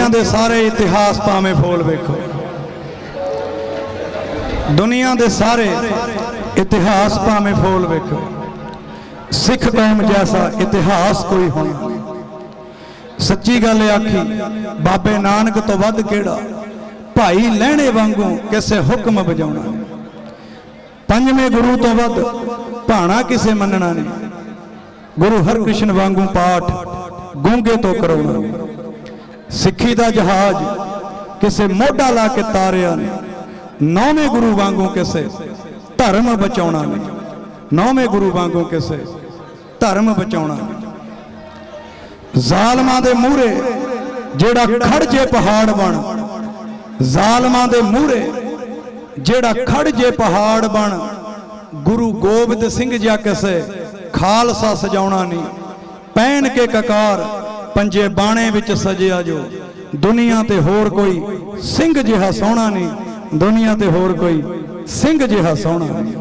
ਦੁਨੀਆ ਦੇ ਸਾਰੇ ਇਤਿਹਾਸ ਭਾਵੇਂ ਫੋਲ ਵੇਖੋ। ਦੁਨੀਆ ਦੇ ਸਾਰੇ ਇਤਿਹਾਸ ਭਾਵੇਂ ਫੋਲ ਵੇਖੋ। ਸਿੱਖ ਕੌਮ ਜੈਸਾ ਇਤਿਹਾਸ ਕੋਈ ਹੋਣਾ। ਸੱਚੀ ਗੱਲ ਆਖੀ, ਬਾਬੇ ਨਾਨਕ ਤੋਂ ਵੱਧ ਕਿਹੜਾ? ਭਾਈ ਲਹਿਣੇ ਵਾਂਗੂ ਕਿਸੇ ਹੁਕਮ ਵਜਾਉਣਾ ਨਹੀਂ। ਪੰਜਵੇਂ ਗੁਰੂ ਤੋਂ ਵੱਧ ਭਾਣਾ ਕਿਸੇ ਮੰਨਣਾ ਨਹੀਂ। ਗੁਰੂ ਹਰਕ੍ਰਿਸ਼ਨ ਵਾਂਗੂ ਪਾਠ ਗੂੰਗੇ ਤੋਂ ਕਰਾਉਣਾ ਨਹੀਂ। ਸਿੱਖੀ ਦਾ ਜਹਾਜ਼ ਕਿਸੇ ਮੋਢਾ ਲਾ ਕੇ ਤਾਰਿਆ ਨਹੀਂ। ਨੌਵੇਂ ਗੁਰੂ ਵਾਂਗੂ ਕਿਸੇ ਧਰਮ ਬਚਾਉਣਾ ਨਹੀਂ। ਨੌਵੇਂ ਗੁਰੂ ਵਾਂਗੂ ਕਿਸੇ ਧਰਮ ਬਚਾਉਣਾ ਨਹੀਂ। ਜ਼ਾਲਮਾਂ ਦੇ ਮੂਹਰੇ ਜਿਹੜਾ ਖੜ ਜੇ ਪਹਾੜ ਬਣ, ਜ਼ਾਲਮਾਂ ਦੇ ਮੂਹਰੇ ਜਿਹੜਾ ਖੜ ਜੇ ਪਹਾੜ ਬਣ, ਗੁਰੂ ਗੋਬਿੰਦ ਸਿੰਘ ਜਿਹਾ ਕਿਸੇ ਖਾਲਸਾ ਸਜਾਉਣਾ ਨਹੀਂ। ਪਹਿਨ ਕੇ ਕਕਾਰ ਪੰਜੇ ਬਾਣੇ ਵਿੱਚ ਸਜਿਆ ਜੋ। ਦੁਨੀਆ ਤੇ ਹੋਰ ਕੋਈ ਸਿੰਘ ਜਿਹਾ ਸੋਹਣਾ ਨਹੀਂ। ਦੁਨੀਆ ਤੇ ਹੋਰ ਕੋਈ ਸਿੰਘ ਜਿਹਾ ਸੋਹਣਾ ਨਹੀਂ।